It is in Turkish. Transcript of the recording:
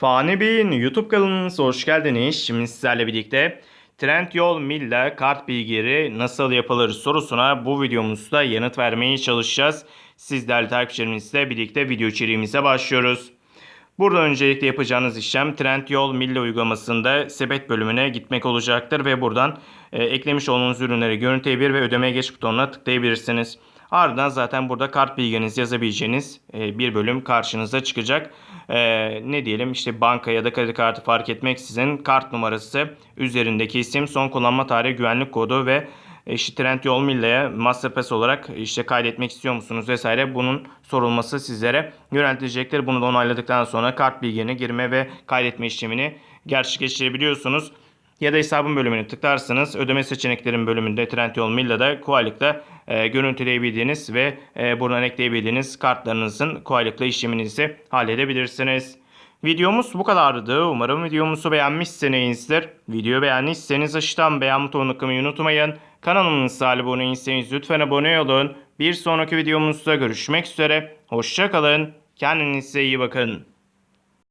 Fani Bey'in YouTube kanalınıza hoş geldiniz. Şimdi sizlerle birlikte Trendyol Milla kart bilgileri nasıl yapılır sorusuna bu videomuzda yanıt vermeye çalışacağız. Siz takipçilerimizle birlikte video içeriğimize başlıyoruz. Burada öncelikle yapacağınız işlem Trendyol Milla uygulamasında sepet bölümüne gitmek olacaktır ve buradan e, eklemiş olduğunuz ürünleri görüntüleyebilir ve ödemeye geç butonuna tıklayabilirsiniz. Ardından zaten burada kart bilginizi yazabileceğiniz e, bir bölüm karşınıza çıkacak. E, ne diyelim işte banka ya da kredi kartı fark etmeksizin kart numarası, üzerindeki isim, son kullanma tarihi, güvenlik kodu ve işte Trendyol Milla'ya Masterpass olarak işte kaydetmek istiyor musunuz vesaire bunun sorulması sizlere yöneltilecektir. Bunu da onayladıktan sonra kart bilgilerini girme ve kaydetme işlemini gerçekleştirebiliyorsunuz. Ya da hesabın bölümünü tıklarsınız. Ödeme seçeneklerin bölümünde Trendyol Milla'da kolaylıkla e, görüntüleyebildiğiniz ve e, buradan ekleyebildiğiniz kartlarınızın kolaylıkla işleminizi halledebilirsiniz. Videomuz bu kadardı. Umarım videomuzu beğenmişsinizdir. Videoyu beğendiyseniz aşağıdan beğen butonuna tıklamayı unutmayın. Kanalımıza abone değilseniz lütfen abone olun. Bir sonraki videomuzda görüşmek üzere. Hoşçakalın. Kendinize iyi bakın.